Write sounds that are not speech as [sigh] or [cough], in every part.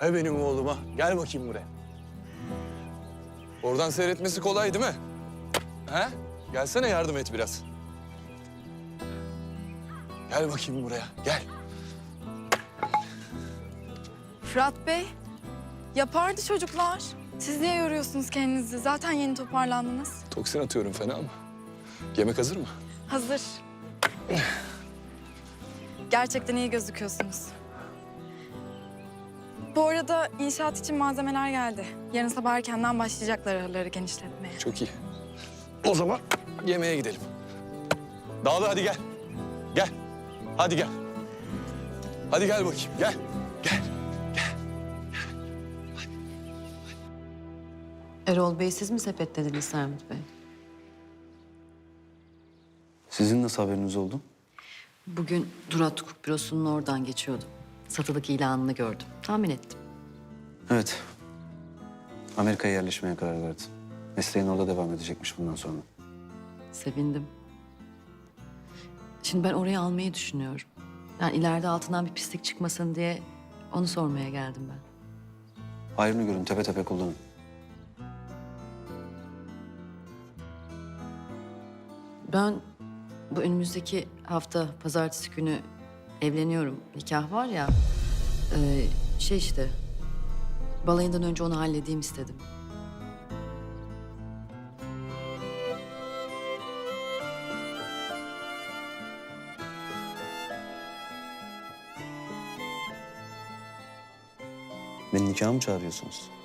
He benim oğluma. Gel bakayım buraya. Oradan seyretmesi kolay değil mi? He? Gelsene yardım et biraz. Gel bakayım buraya. Gel. Fırat Bey, yapardı çocuklar. Siz niye yoruyorsunuz kendinizi? Zaten yeni toparlandınız. Toksin atıyorum fena mı? Yemek hazır mı? Hazır. Gerçekten iyi gözüküyorsunuz. Bu arada inşaat için malzemeler geldi. Yarın sabah erkenden başlayacaklar araları genişletmeye. Çok iyi. O zaman yemeğe gidelim. Dağlı hadi gel. Gel. Hadi gel. Hadi gel bakayım. Gel. Gel. Erol Bey siz mi sepetlediniz Sermet Bey? Sizin nasıl haberiniz oldu? Bugün Durat Hukuk Bürosu'nun oradan geçiyordum. Satılık ilanını gördüm. Tahmin ettim. Evet. Amerika'ya yerleşmeye karar verdi. Mesleğin orada devam edecekmiş bundan sonra. Sevindim. Şimdi ben orayı almayı düşünüyorum. Yani ileride altından bir pislik çıkmasın diye onu sormaya geldim ben. Hayrını görün, tepe tepe kullanın. Ben bu önümüzdeki hafta pazartesi günü evleniyorum. Nikah var ya. e, şey işte. Balayından önce onu halledeyim istedim. Beni nikaha mı çağırıyorsunuz?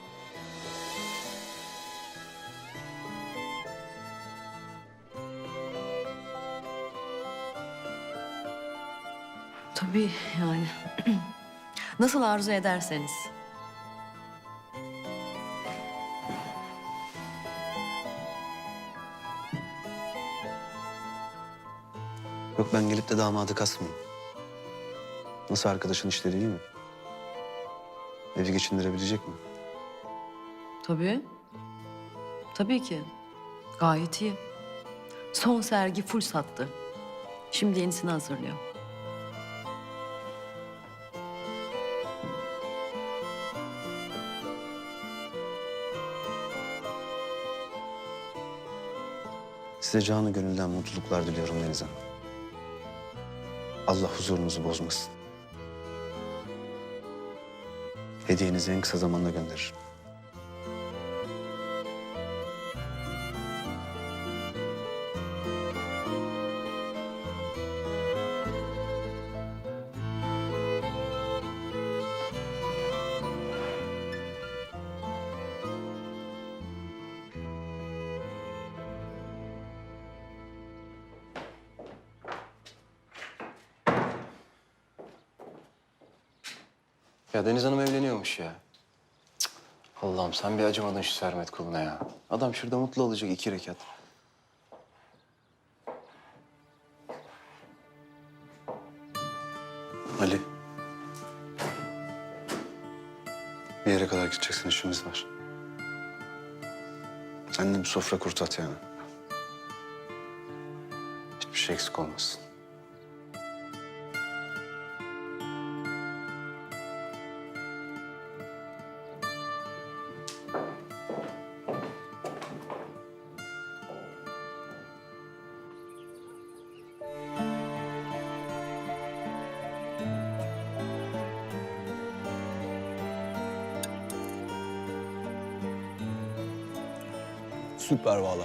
Tabii yani. [clears throat] Nasıl arzu ederseniz. Yok ben gelip de damadı kasmayayım. Nasıl arkadaşın işleri iyi mi? Evi geçindirebilecek mi? Tabii. Tabii ki. Gayet iyi. Son sergi full sattı. Şimdi yenisini hazırlıyor. Size canı gönülden mutluluklar diliyorum Deniz Hanım. Allah huzurunuzu bozmasın. Hediyenizi en kısa zamanda gönderirim. Ya Deniz Hanım evleniyormuş ya. Allah'ım sen bir acımadın şu Sermet kuluna ya. Adam şurada mutlu olacak iki rekat. Ali. Bir yere kadar gideceksin işimiz var. Sen de bir sofra kurtat yani. Hiçbir şey eksik olmasın. Süper valla.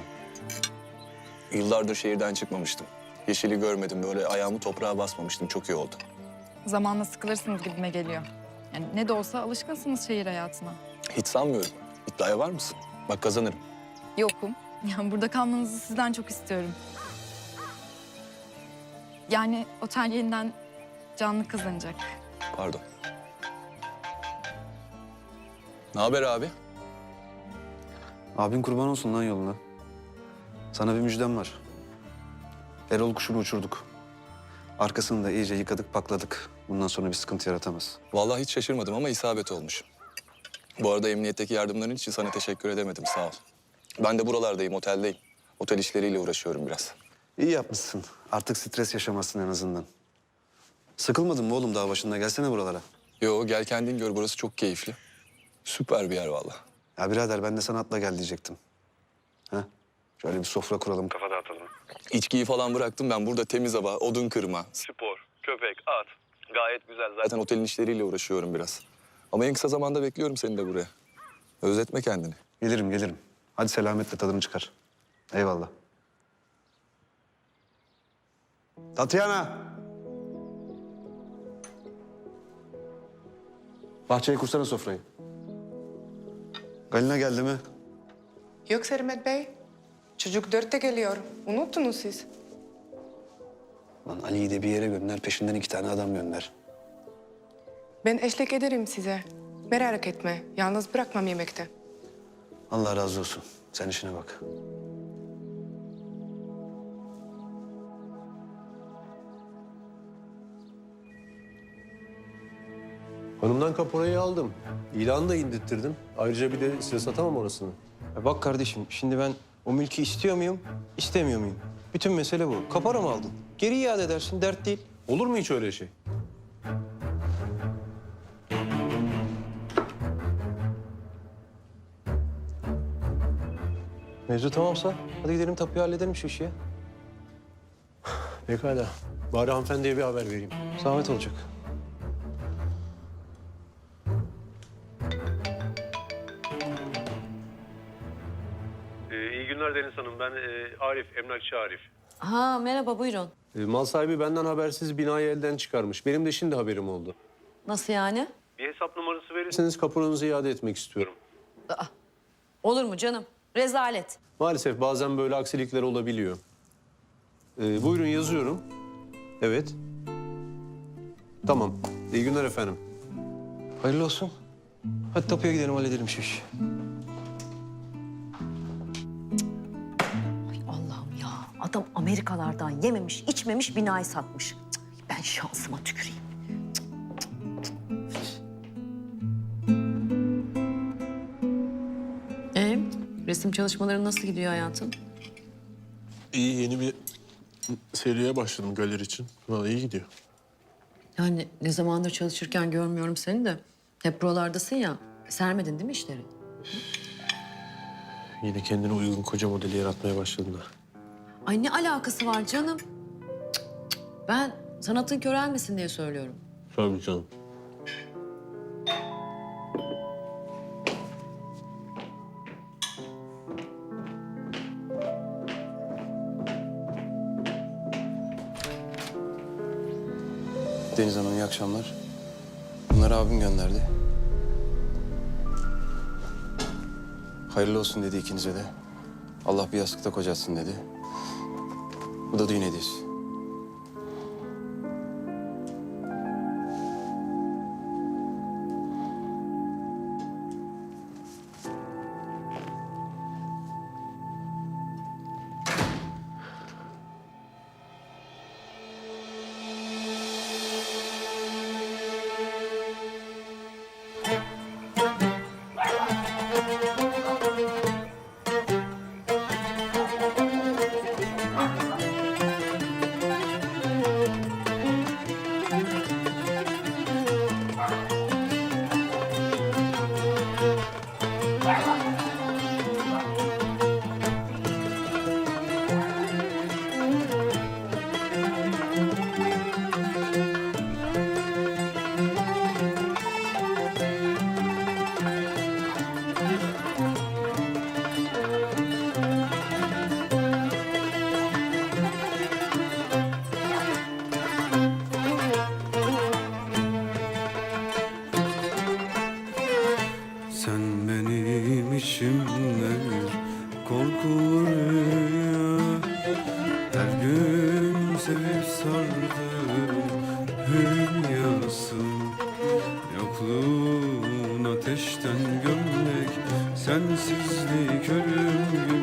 Yıllardır şehirden çıkmamıştım. Yeşili görmedim. Böyle ayağımı toprağa basmamıştım. Çok iyi oldu. Zamanla sıkılırsınız gibime geliyor. Yani ne de olsa alışkınsınız şehir hayatına. Hiç sanmıyorum. İddiaya var mısın? Bak kazanırım. Yokum. [laughs] Yani burada kalmanızı sizden çok istiyorum. Yani otel yeniden canlı kazanacak. Pardon. Ne haber abi? Abin kurban olsun lan yoluna. Sana bir müjdem var. Erol kuşunu uçurduk. Arkasını da iyice yıkadık, pakladık. Bundan sonra bir sıkıntı yaratamaz. Vallahi hiç şaşırmadım ama isabet olmuş. Bu arada emniyetteki yardımların için sana teşekkür edemedim. Sağ ol. Ben de buralardayım, oteldeyim. Otel işleriyle uğraşıyorum biraz. İyi yapmışsın. Artık stres yaşamazsın en azından. Sıkılmadın mı oğlum daha başında? Gelsene buralara. Yo gel kendin gör burası çok keyifli. Süper bir yer vallahi. Ya birader ben de sana atla gel diyecektim. Ha? Şöyle bir sofra kuralım. Kafa dağıtalım. İçkiyi falan bıraktım ben burada temiz hava, odun kırma, spor, köpek, at. Gayet güzel. Zaten otelin işleriyle uğraşıyorum biraz. Ama en kısa zamanda bekliyorum seni de buraya. Özetme kendini. Gelirim gelirim. Hadi selametle tadını çıkar. Eyvallah. Tatyana. Bahçeye kursana sofrayı. Galina geldi mi? Yok Sermet Bey. Çocuk dörtte geliyor. Unuttunuz siz. Lan Ali'yi de bir yere gönder, peşinden iki tane adam gönder. Ben eşlik ederim size. Merak etme. Yalnız bırakmam yemekte. Allah razı olsun. Sen işine bak. Hanımdan kaporayı aldım. İlanı da indirttirdim. Ayrıca bir de size satamam orasını. Ya bak kardeşim şimdi ben o mülkü istiyor muyum, istemiyor muyum? Bütün mesele bu. Kapara mı aldın? Geri iade edersin, dert değil. Olur mu hiç öyle şey? Mevzu tamamsa hadi gidelim tapuyu halledelim şu işi ya. Pekala. Bari hanımefendiye bir haber vereyim. Zahmet olacak. Ben Arif, emlakçı Arif. Ha merhaba buyurun. mal sahibi benden habersiz binayı elden çıkarmış. Benim de şimdi haberim oldu. Nasıl yani? Bir hesap numarası verirseniz kaporanızı iade etmek istiyorum. Olur mu canım? Rezalet. Maalesef bazen böyle aksilikler olabiliyor. Ee, buyurun yazıyorum. Evet. Tamam. İyi günler efendim. Hayırlı olsun. Hadi tapuya gidelim halledelim şu işi. Adam Amerikalardan yememiş, içmemiş, binayı satmış. Cık, ben şansıma tüküreyim. Ee, resim çalışmaları nasıl gidiyor hayatım? İyi yeni bir seriye başladım galeri için. Vallahi iyi gidiyor. Yani ne zamandır çalışırken görmüyorum seni de. Hep buralardasın ya. Sermedin değil mi işleri? Yine kendine uygun koca modeli yaratmaya başladılar. Ay ne alakası var canım? Cık, cık, cık. Ben sanatın körelmesin diye söylüyorum. Tabii canım. Deniz Hanım iyi akşamlar. Bunları abim gönderdi. Hayırlı olsun dedi ikinize de. Allah bir yastıkta kocatsın dedi. Bu da düğün hediyesi. Benim içimde bir korku rüya. Her gün sevip sardığım hülyasın Yokluğun ateşten gömlek Sensizlik ölüm gibi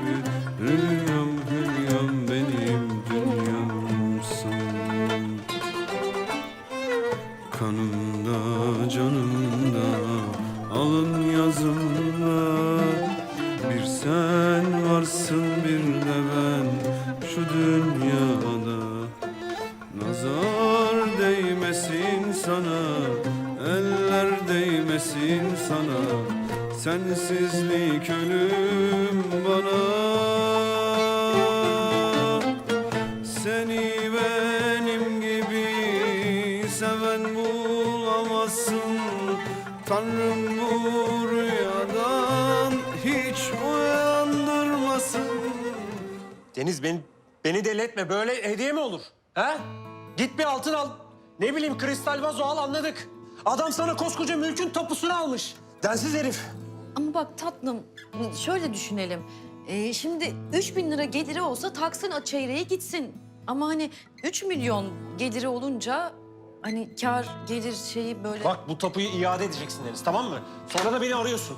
gelmesin sana Sensizlik ölüm bana Seni benim gibi seven bulamazsın Tanrım bu rüyadan hiç uyandırmasın Deniz beni, beni deli etme. Böyle hediye mi olur? He? Git bir altın al. Ne bileyim kristal vazo al anladık. Adam sana koskoca mülkün tapusunu almış. Densiz herif. Ama bak tatlım şöyle düşünelim. Ee, şimdi 3000 bin lira geliri olsa taksın o çeyreği gitsin. Ama hani 3 milyon geliri olunca hani kar gelir şeyi böyle... Bak bu tapuyu iade edeceksin Deniz tamam mı? Sonra da beni arıyorsun.